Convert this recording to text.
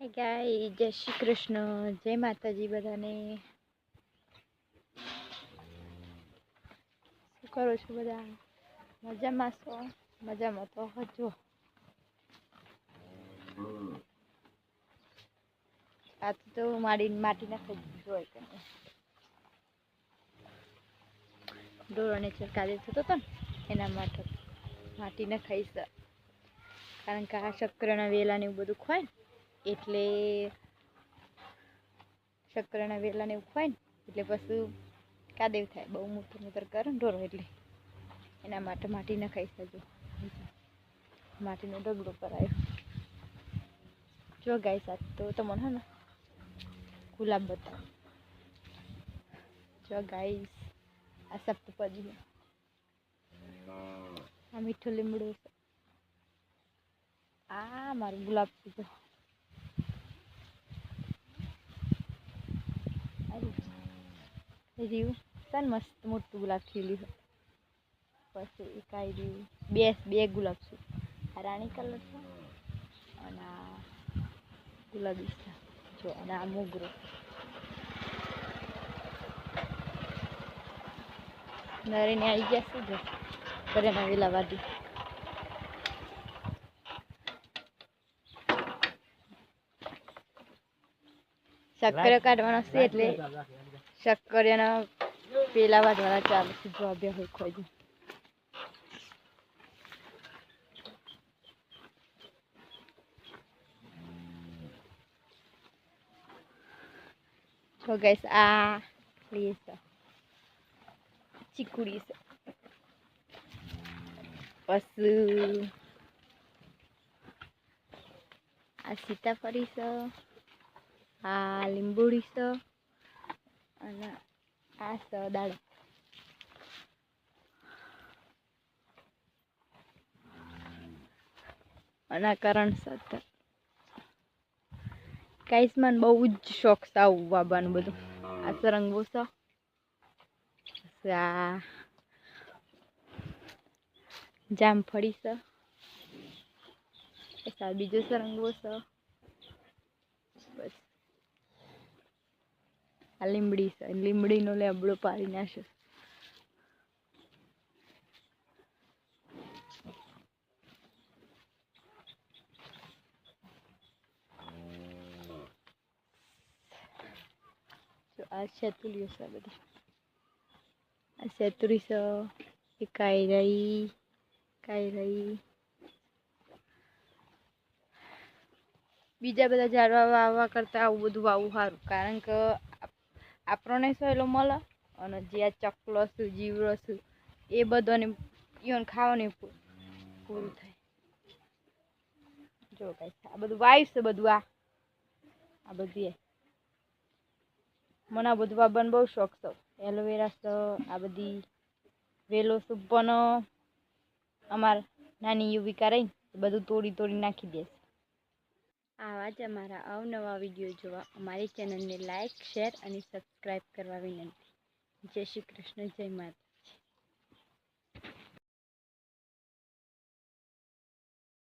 ગાય જય શ્રી કૃષ્ણ. જય માતાજી બધાને. શું કરો છો બધા? મજામાં છો? મજામાં તો હજો. આ તો મારી માટી નાખી જોઈ કે. ઢોરોને ચરકારી થતો હતો ને, એના માટે માટી નખાઈશ કારણ કે આ શક્કરના વેલા ને એવું બધું ખવાય ને એટલે શક્કરના વેલાને એવું ખવાય ને, એટલે પછી કાદેવ થાય, બહુ મોટું મોટર કરે ને ઢોરો એટલે. એના માટે માટી ન ખાઈ શકજો માટીનો ઢગલો કરાયો. જો ગાય સાથ તો તમને હે ને ગુલાબ બતાવો. જો ગાઈસ આ સપ્તપદી આ મીઠું લીમડું આ મારું ગુલાબ છે જો રહ્યું. તન મસ્ત મોટું ગુલાબ ખીલ્યું પછી એક આવી રહ્યું. બે બે ગુલાબ છે. આ રાણી કલર છે અને આ ગુલાબી છે. જો, અને આ મોગરો. નરેને આવી ગયા શું જો ઘરે વેલા વાદી શક્કર કાઢવાનો છે એટલે શક્કર એના પેલા વાળા ચાલુ જો બે હોય ગઈસ આ છે ચીકુડી છે. પશુ. આ સીતાફળી આ લીંબુડી છે. અને આ દાડો અને કરણ છે ગાઈસ મને બહુ જ શોખ આવું વાવવાનું બધું. આ સરંગ પછી આ જામફળી છે. બીજો સરંગવો છે. બસ આ લીમડી છે. લીમડીનો લેબડો પાડી નાખ્યો જો આ શેતુલીઓ છે બધી. આ શેતુરી છે. એ કાઈ રહી બીજા બધા ઝાડવા વાવવા કરતાં આવું બધું વાવવું સારું. કારણ કે આપણને સહેલો મળે અને જે આ ચકલો છે જીવરો છે એ બધાને ઈવન ખાવાનું પૂરું થાય. જો કાંઈ આ બધું વાઈફ છે બધું આ. આ બધું મને આ બધું વાવવાનો બહુ શોખ છે. એલોવેરા છે, આ બધી વેલો સૂપ પણ અમાર નાની યુવિકા રહીને બધું તોડી તોડી નાખી દેશે આવા જ અમારા અવનવા વીડિયો જોવા. અમારી ચેનલને લાઇક શેર અને સબસ્ક્રાઈબ કરવા વિનંતી. જય શ્રી કૃષ્ણ, જય માતા